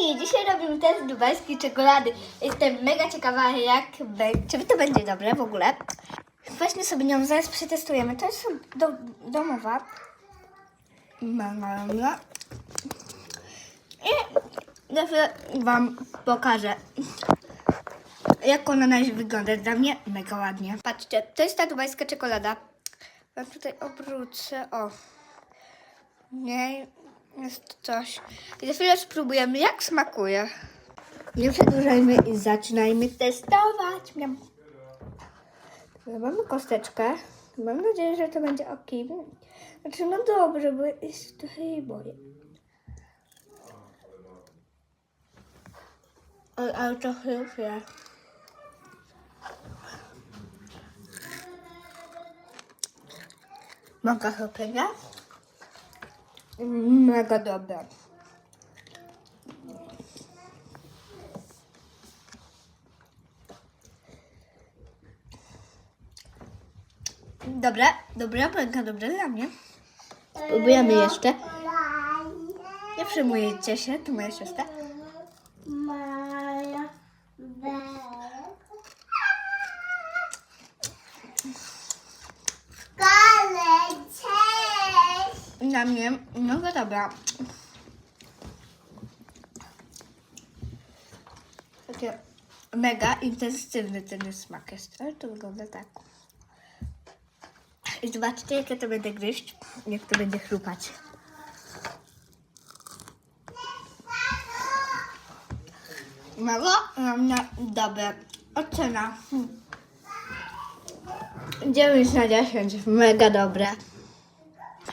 Dzisiaj robimy test dubajskiej czekolady. Jestem mega ciekawa, jak czy to będzie dobre w ogóle. Właśnie sobie nią zaraz przetestujemy. To jest do, domowa. I za chwilę Wam pokażę, jak ona na razie wygląda. Dla mnie mega ładnie. Patrzcie, to jest ta dubajska czekolada. Wam tutaj obrócę. O. Nie, jest coś. I za chwilę spróbujemy, jak smakuje. Nie przedłużajmy i zaczynajmy testować. Miam. Mamy kosteczkę. Mam nadzieję, że to będzie ok. Znaczy, no dobrze, bo jest trochę jej boję. Oj, ale już jest. Maka chopenia. Mega dobre. Dobre, dobre, mega dobre dla mnie. Spróbujemy jeszcze. Nie przejmujecie się, tu moja siostra. Dla mnie mega dobra. Takie mega intensywny ten smak jest, ale to wygląda tak. I zobaczcie, jak ja to będę gryźć, jak to będzie chrupać. Dla mnie dobre. Ocena. Hmm. 9 na 10, mega dobre.